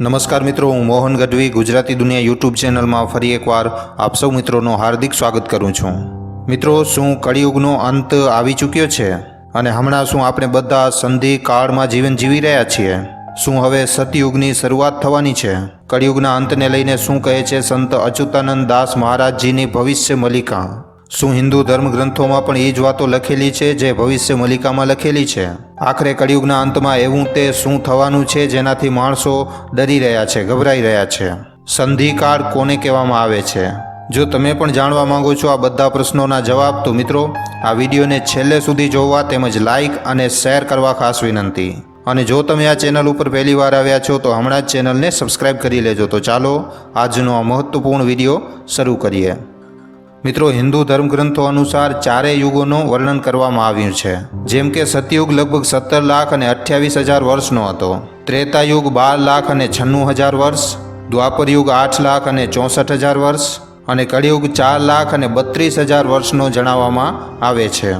નમસ્કાર મિત્રો, હું મોહન ગઢવી, ગુજરાતી દુનિયા યુટ્યુબ ચેનલમાં ફરી એકવાર આપ સૌ મિત્રોનું હાર્દિક સ્વાગત કરું છું. મિત્રો, શું કળિયુગનો અંત આવી ચૂક્યો છે? અને હમણાં શું આપણે બધા સંધિ કાળમાં જીવન જીવી રહ્યા છીએ? શું હવે સતયુગની શરૂઆત થવાની છે? કળિયુગના અંતને લઈને શું કહે છે સંત અચ્યુતાનંદ દાસ મહારાજજીની ભવિષ્ય મલિકા? શું હિન્દુ ધર્મગ્રંથોમાં પણ એ જ વાતો લખેલી છે જે ભવિષ્ય મલિકામાં લખેલી છે? આખરે કળિયુગના અંતમાં એવું તે શું થવાનું છે જેનાથી માણસો ડરી રહ્યા છે, ગભરાઈ રહ્યા છે? સંધિકાળ કોને કહેવામાં આવે છે? જો તમે પણ જાણવા માંગો છો આ બધા પ્રશ્નોના જવાબ, તો મિત્રો, આ વિડીયોને છેલ્લે સુધી જોવા તેમજ લાઈક અને શેર કરવા ખાસ વિનંતી. અને જો તમે આ ચેનલ ઉપર પહેલી વાર આવ્યા છો, તો હમણાં જ ચેનલને સબસ્ક્રાઇબ કરી લેજો. તો ચાલો, આજનો આ મહત્વપૂર્ણ વીડિયો શરૂ કરીએ. મિત્રો, હિન્દુ ધર્મગ્રંથો અનુસાર ચારે યુગોનું વર્ણન કરવામાં આવ્યું છે. જેમ કે સતયુગ લગભગ સત્તર લાખ અને અઠ્યાવીસ હજાર વર્ષનો હતો. ત્રેતાયુગ બાર લાખ અને છન્નું હજાર વર્ષ, દ્વાપર યુગ આઠ લાખ અને ચોસઠ હજાર વર્ષ અને કળિયુગ ચાર લાખ અને બત્રીસ હજાર વર્ષનો જણાવવામાં આવે છે.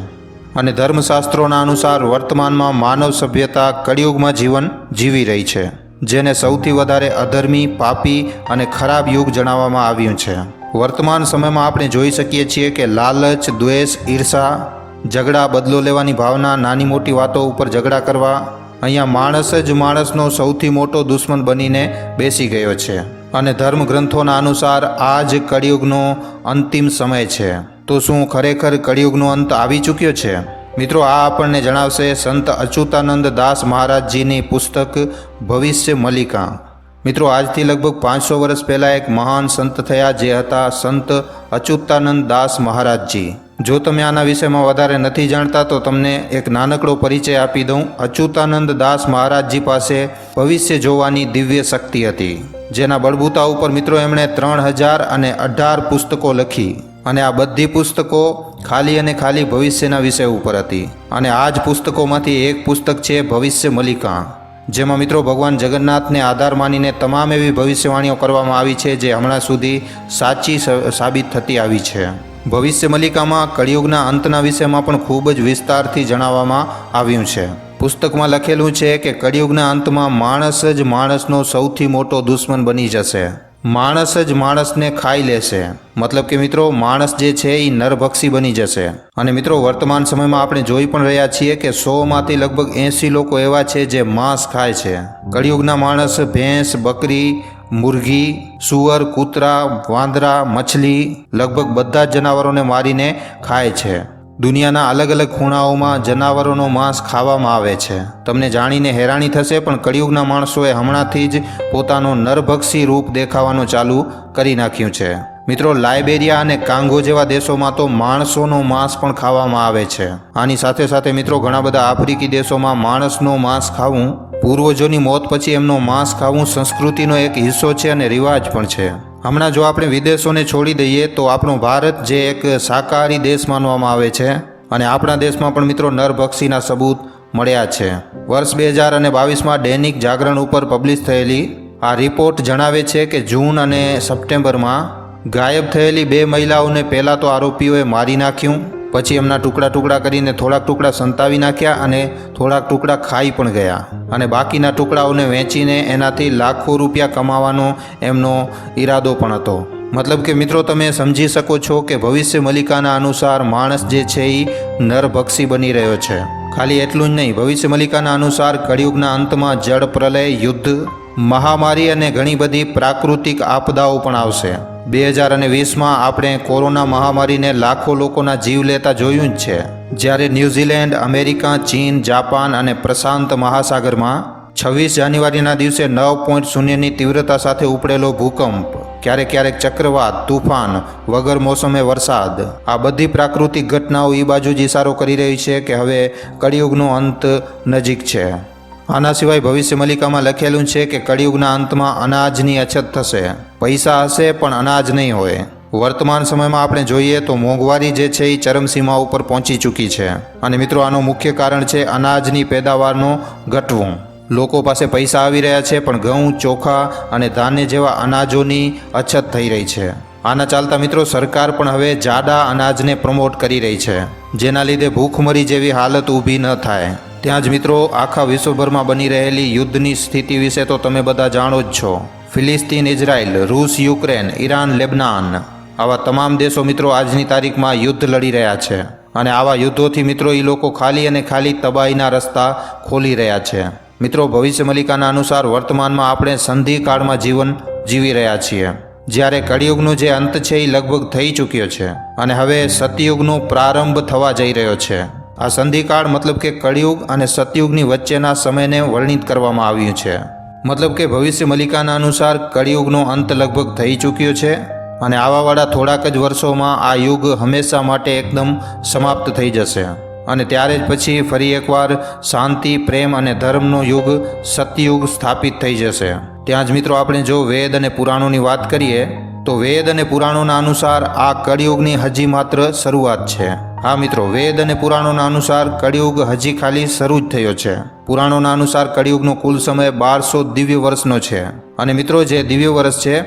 અને ધર્મશાસ્ત્રોના અનુસાર વર્તમાનમાં માનવ સભ્યતા કળિયુગમાં જીવન જીવી રહી છે, જેને સૌથી વધારે અધર્મી, પાપી અને ખરાબ યુગ જણાવવામાં આવ્યું છે. વર્તમાન સમયમાં આપણે જોઈ શકીએ છીએ કે લાલચ, દ્વેષ, ઈર્ષા, ઝઘડા બદલો લેવાની ભાવના, નાની મોટી વાતો ઉપર ઝઘડા કરવા, અહીંયા માણસ જ માણસનો સૌથી મોટો દુશ્મન બનીને બેસી ગયો છે. અને ધર્મ ગ્રંથોના અનુસાર આ જ કળિયુગનો અંતિમ સમય છે. તો શું ખરેખર કળિયુગનો અંત આવી ચૂક્યો છે? મિત્રો, આ આપણને જણાવશે સંત અચ્યુતાનંદ દાસ મહારાજજીની પુસ્તક ભવિષ્ય મલિકા. મિત્રો, આજથી લગભગ પાંચસો વર્ષ પહેલાં એક મહાન સંત થયા જે હતા સંત અચ્યુતાનંદ દાસ મહારાજજી. જો તમે આના વિષયમાં વધારે નથી જાણતા, તો તમને એક નાનકડો પરિચય આપી દઉં. અચ્યુતાનંદ દાસ મહારાજજી પાસે ભવિષ્ય જોવાની દિવ્ય શક્તિ હતી, જેના બળબૂતા ઉપર મિત્રો એમણે ત્રણ હજાર અને અઢાર પુસ્તકો લખી અને આ બધી પુસ્તકો ખાલી અને ખાલી ભવિષ્યના વિષય ઉપર હતી. અને આ જ પુસ્તકોમાંથી એક પુસ્તક છે ભવિષ્ય મલિકા. જેમાં મિત્રો ભગવાન જગન્નાથને આધાર માનીને તમામ એવી ભવિષ્યવાણીઓ કરવામાં આવી છે જે હમણાં સુધી સાચી સાબિત થતી આવી છે. ભવિષ્ય મલિકામાં કળિયુગના અંતના વિષયમાં પણ ખૂબ જ વિસ્તારથી જણાવવામાં આવ્યું છે. પુસ્તકમાં લખેલું છે કે કળિયુગના અંતમાં માણસ જ માણસનો સૌથી મોટો દુશ્મન બની જશે. માણસ જ માણસને ખાઈ લેશે. મતલબ કે મિત્રો, માણસ જે છે એ નરભક્ષી બની જશે. અને મિત્રો, વર્તમાન સમયમાં આપણે જોઈ પણ રહ્યા છીએ કે સોમાંથી લગભગ એંસી લોકો એવા છે જે માંસ ખાય છે. કળિયુગના માણસ ભેંસ, બકરી, મુરઘી સુઅર કૂતરા, વાંદરા, મછલી લગભગ બધા જ જનાવરોને મારીને ખાય છે. દુનિયાના અલગ અલગ ખૂણાઓમાં જનાવરોનો માંસ ખાવામાં આવે છે. તમને જાણીને હેરાની થશે, પણ કળિયુગના માણસોએ હમણાંથી જ પોતાનો નરભક્ષી રૂપ દેખાવાનું ચાલુ કરી નાખ્યું છે. મિત્રો, લાઇબેરિયા અને કાંગો જેવા દેશોમાં તો માણસોનો માંસ પણ ખાવામાં આવે છે. આની સાથે સાથે મિત્રો, ઘણા બધા આફ્રિકી દેશોમાં માણસનો માંસ ખાવું પૂર્વજોની મોત પછી એમનો માંસ ખાવું સંસ્કૃતિનો એક હિસ્સો છે અને રિવાજ પણ છે. હમણાં જો આપણે વિદેશોને છોડી દઈએ તો આપણો ભારત જે એક શાકાહારી દેશ માનવામાં આવે છે અને આપણા દેશમાં પણ મિત્રો નરભક્ષીના સબૂત મળ્યા છે. વર્ષ બે હજાર અને બાવીસમાં દૈનિક જાગરણ ઉપર પબ્લિશ થયેલી આ રિપોર્ટ જણાવે છે કે જૂન અને સપ્ટેમ્બરમાં ગાયબ થયેલી બે મહિલાઓને પહેલાં તો આરોપીઓએ મારી નાખ્યું પછી એમના ટુકડા ટુકડા કરીને થોડાક ટુકડા સંતાવી નાખ્યા અને થોડાક ટુકડા ખાઈ પણ ગયા. અને બાકીના ટુકડાઓને વેચીને એનાથી લાખો રૂપિયા કમાવાનો એમનો ઈરાદો પણ હતો. મતલબ કે મિત્રો, તમે સમજી શકો છો કે ભવિષ્ય મલિકાના અનુસાર માણસ જે છે એ નરભક્ષી બની રહ્યો છે. ખાલી એટલું જ નહીં, ભવિષ્ય મલિકાના અનુસાર કળિયુગના અંતમાં જળ પ્રલય, યુદ્ધ, મહામારી અને ઘણી બધી પ્રાકૃતિક આપદાઓ પણ આવશે. બે હજાર અને વીસમાં આપણે કોરોના મહામારીને લાખો લોકોના જીવ લેતા જોયું જ છે. જ્યારે ન્યૂઝીલેન્ડ, અમેરિકા, ચીન, જાપાન અને પ્રશાંત મહાસાગરમાં છવ્વીસ જાન્યુઆરીના દિવસે નવ પોઈન્ટ શૂન્યની તીવ્રતા સાથે ઉપડેલો ભૂકંપ, ક્યારેક ક્યારેક ચક્રવાત, તુફાન, વગર મોસમે વરસાદ. આ બધી પ્રાકૃતિક ઘટનાઓ એ બાજુ જ ઇશારો કરી રહી છે કે હવે કળિયુગનો અંત નજીક છે. આના સિવાય ભવિષ્ય મલિકામાં લખેલું છે કે કળિયુગના અંતમાં અનાજની અછત થશે. પૈસા હશે, પણ અનાજ નહીં હોય. વર્તમાન સમયમાં આપણે જોઈએ તો મોંઘવારી જે છે એ ચરમસીમા ઉપર પહોંચી ચૂકી છે. અને મિત્રો, આનું મુખ્ય કારણ છે અનાજની પેદાવારનું ઘટવું લોકો પાસે પૈસા આવી રહ્યા છે, પણ ઘઉં, ચોખા અને ધાન્ય જેવા અનાજોની અછત થઈ રહી છે. આના ચાલતા મિત્રો, સરકાર પણ હવે જાડા અનાજને પ્રમોટ કરી રહી છે. જેના લીધે ભૂખમરી જેવી હાલત ઊભી ન થાય. ત્યાં જ મિત્રો આખા વિશ્વભરમાં બની રહેલી યુદ્ધની સ્થિતિ વિશે તો તમે બધા જાણો જ છો. ફિલિસ્તીન, ઇઝરાયલ, રૂસ, યુક્રેન, ઈરાન, લેબનાન આવા તમામ દેશો મિત્રો આજની તારીખમાં યુદ્ધ લડી રહ્યા છે. અને આવા યુદ્ધોથી મિત્રો એ લોકો ખાલી અને ખાલી તબાહીના રસ્તા ખોલી રહ્યા છે. મિત્રો ભવિષ્ય મલિકાના અનુસાર વર્તમાનમાં આપણે સંધિ કાળમાં જીવન જીવી રહ્યા છીએ. જ્યારે કળિયુગનો જે અંત છે એ લગભગ થઈ ચૂક્યો છે. અને હવે સતયુગનો પ્રારંભ થવા જઈ રહ્યો છે. આ સંધિકાળ મતલબ કે કળિયુગ અને સતયુગની વચ્ચેના સમયને વર્ણિત કરવામાં આવ્યું છે. મતલબ કે ભવિષ્ય મલિકાના અનુસાર કળિયુગનો અંત લગભગ થઈ ચૂક્યો છે અને આવાવાળા થોડાક જ વર્ષોમાં આ યુગ હંમેશા માટે એકદમ સમાપ્ત થઈ જશે. અને ત્યારે જ પછી ફરી એકવાર શાંતિ, પ્રેમ અને ધર્મનો યુગ, સતયુગ સ્થાપિત થઈ જશે. ત્યાં જ મિત્રો આપણે જો વેદ અને પુરાણોની વાત કરીએ તો વેદ અને પુરાણોના અનુસાર આ કળિયુગની હજી માત્ર શરૂઆત છે. હા મિત્રો, વેદ અને પુરાણોના અનુસાર કળિયુગ હજી ખાલી શરૂ જ થયો છે. પુરાણોના અનુસાર કળિયુગનો કુલ સમય બારસો દિવ્ય વર્ષનો છે. અને મિત્રો, જે દિવ્ય વર્ષ છે,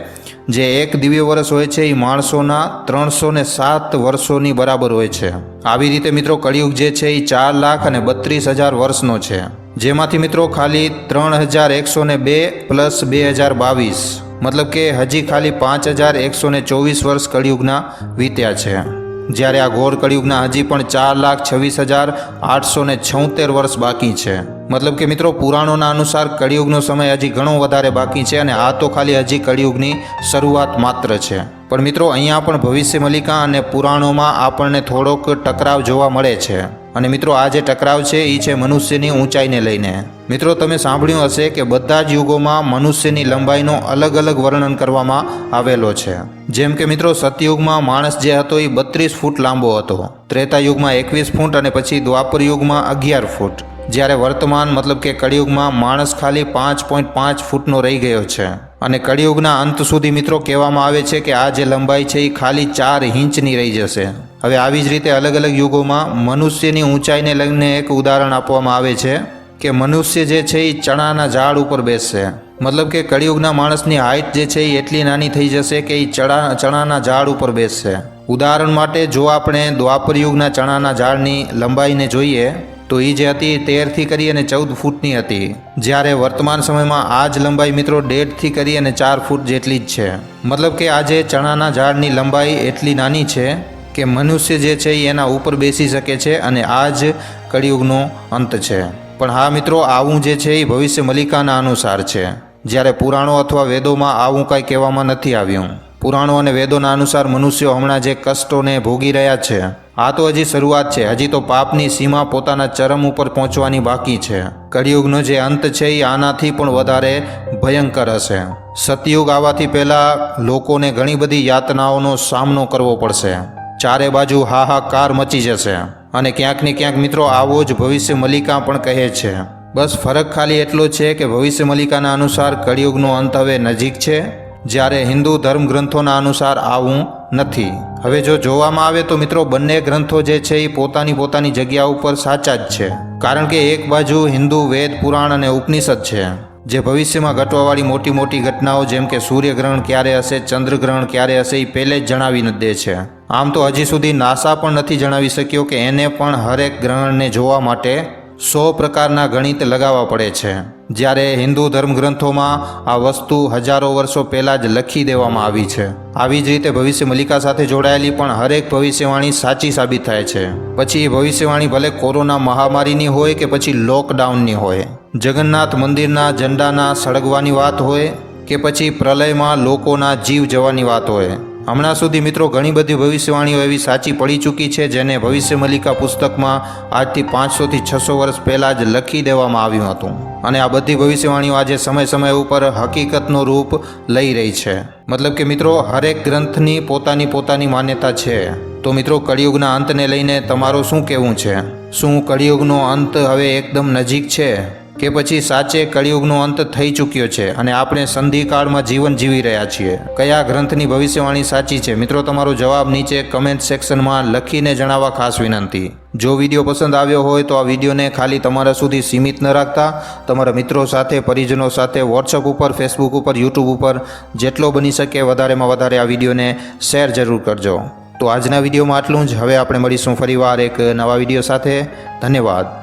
જે એક દિવ્ય વર્ષ હોય છે, એ માણસોના ત્રણસો ને સાત વર્ષોની બરાબર હોય છે. આવી રીતે મિત્રો, કળિયુગ જે છે, એ ચાર લાખ અને બત્રીસ હજાર વર્ષનો છે. જેમાંથી મિત્રો, ખાલી ત્રણ હજાર એકસો ને બે પ્લસ બે હજાર બાવીસ. મતલબ કે હજી ખાલી પાંચ હજાર એકસો ને ચોવીસ વર્ષ કળિયુગના વીત્યા છે. જ્યારે આ ઘોર કળિયુગના હજી પણ ચાર લાખ છવ્વીસ હજાર આઠસો ને છોતેર વર્ષ બાકી છે. મતલબ કે મિત્રો, પુરાણોના અનુસાર કળિયુગનો સમય હજી ઘણો વધારે બાકી છે અને આ તો ખાલી હજી કળિયુગની શરૂઆત માત્ર છે. પણ મિત્રો, અહીંયા પણ ભવિષ્ય મલિકા અને પુરાણોમાં આપણને થોડોક ટકરાવ જોવા મળે છે. અને મિત્રો, આ જે ટકરાવ છે એ છે મનુષ્યની ઊંચાઈને લઈને. મિત્રો, તમે સાંભળ્યું હશે કે બધા જ યુગોમાં મનુષ્યની લંબાઈનો અલગ અલગ વર્ણન કરવામાં આવેલો છે. જેમ કે મિત્રો, સતયુગમાં માણસ જે હતો એ બત્રીસ ફૂટ લાંબો હતો. ત્રેતા યુગમાં એકવીસ ફૂટ અને પછી દ્વાપર યુગમાં અગિયાર ફૂટ. જ્યારે વર્તમાન, મતલબ કે કળિયુગમાં, માણસ ખાલી પાંચ પોઈન્ટ પાંચ ફૂટનો રહી ગયો છે. અને કળિયુગના અંત સુધી મિત્રો, કહેવામાં આવે છે કે આ જે લંબાઈ છે એ ખાલી ચાર ઇંચની રહી જશે. હવે આવી જ રીતે અલગ અલગ યુગોમાં મનુષ્યની ઊંચાઈને લઈને એક ઉદાહરણ આપવામાં આવે છે કે મનુષ્ય જે છે એ ચણાના ઝાડ ઉપર બેસશે. મતલબ કે કળિયુગના માણસની હાઇટ જે છે એ એટલી નાની થઈ જશે કે એ ચણા, ચણાના ઝાડ ઉપર બેસશે. ઉદાહરણ માટે જો આપણે દ્વાપર યુગના ચણાના ઝાડની લંબાઈને જોઈએ, તો એ જે હતી તેરથી કરી અને ચૌદ ફૂટની હતી. જ્યારે વર્તમાન સમયમાં આ જ લંબાઈ મિત્રો દેઢથી કરી અને ચાર ફૂટ જેટલી જ છે. મતલબ કે આજે ચણાના ઝાડની લંબાઈ એટલી નાની છે કે મનુષ્ય જે છે એના ઉપર બેસી શકે છે અને આ જ કળિયુગનો અંત છે. પણ હા મિત્રો, આવું જે છે એ ભવિષ્ય મલિકાના અનુસાર છે. જ્યારે પુરાણો અથવા વેદોમાં આવું કાંઈ કહેવામાં નથી આવ્યું. પુરાણો અને વેદોના અનુસાર મનુષ્યો હમણાં જે કષ્ટોને ભોગી રહ્યા છે, આ તો હજી શરૂઆત છે. હજી તો પાપની સીમા પોતાના ચરમ ઉપર પહોંચવાની બાકી છે. કળિયુગનો જે અંત છે એ આનાથી પણ વધારે ભયંકર હશે. સતયુગ આવવાથી પહેલાં લોકોને ઘણી બધી યાતનાઓનો સામનો કરવો પડશે. ચારે બાજુ હાહાકાર મચી જશે. અને ક્યાંક ને ક્યાંક મિત્રો આવો જ ભવિષ્ય મલિકા પણ કહે છે. બસ ફરક ખાલી એટલો છે કે ભવિષ્ય મલિકાના અનુસાર કળિયુગનો અંત હવે નજીક છે. જ્યારે હિન્દુ ધર્મ ગ્રંથોના અનુસાર આવું નથી. હવે જો જોવામાં આવે તો મિત્રો બંને ગ્રંથો જે છે એ પોતાની પોતાની જગ્યા ઉપર સાચા જ છે. કારણ કે એક બાજુ હિન્દુ, વેદ, પુરાણ અને ઉપનિષદ છે. જે ભવિષ્યમાં ઘટવાવાળી મોટી મોટી ઘટનાઓ, જેમ કે સૂર્યગ્રહણ ક્યારે હશે, ચંદ્રગ્રહણ ક્યારે હશે એ પહેલે જ જણાવી ન દે છે. આમ તો હજી સુધી નાસા પણ નથી જણાવી શક્યો કે એને પણ હરેક ગ્રહણને જોવા માટે સો પ્રકારના ગણિત લગાવવા પડે છે. જ્યારે હિન્દુ ધર્મગ્રંથોમાં આ વસ્તુ હજારો વર્ષો પહેલાં જ લખી દેવામાં આવી છે. આવી જ રીતે ભવિષ્ય મલિકા સાથે જોડાયેલી પણ હરેક ભવિષ્યવાણી સાચી સાબિત થાય છે. પછી એ ભવિષ્યવાણી ભલે કોરોના મહામારીની હોય કે પછી લોકડાઉનની હોય. જગન્નાથ મંદિરના ઝંડાના સળગવાની વાત હોય કે પછી પ્રલયમાં લોકોના જીવ જવાની વાત હોય. હમણાં સુધી મિત્રો ઘણી બધી ભવિષ્યવાણીઓ એવી સાચી પડી ચૂકી છે જેને ભવિષ્ય મલિકા પુસ્તકમાં આજથી પાંચસોથી છસો વર્ષ પહેલાં જ લખી દેવામાં આવ્યું હતું. અને આ બધી ભવિષ્યવાણીઓ આજે સમય સમય ઉપર હકીકતનું રૂપ લઈ રહી છે. મતલબ કે મિત્રો, હરેક ગ્રંથની પોતાની પોતાની માન્યતા છે. તો મિત્રો, કળિયુગના અંતને લઈને તમારું શું કહેવું છે? શું કળિયુગનો અંત હવે એકદમ નજીક છે? કે પછી સાચે કળિયુગનો અંત થઈ ચૂક્યો છે અને આપણે સંધિકાળમાં જીવન જીવી રહ્યા છીએ. કયા ગ્રંથની ભવિષ્યવાણી સાચી છે? મિત્રો, તમારો જવાબ નીચે કમેન્ટ સેક્શનમાં લખીને જણાવવા ખાસ વિનંતી. જો વીડિયો પસંદ આવ્યો હોય તો આ વિડીયોને ખાલી તમારા સુધી સીમિત ન રાખતા. તમારા મિત્રો સાથે, પરિજનો સાથે વોટ્સઅપ ઉપર ફેસબુક ઉપર યુટ્યુબ ઉપર જેટલો બની શકે વધારેમાં વધારે આ વિડીયોને શેર જરૂર કરજો. તો આજના વિડીયોમાં આટલું જ. હવે આપણે મળીશું ફરીવાર એક નવા વીડિયો સાથે. ધન્યવાદ.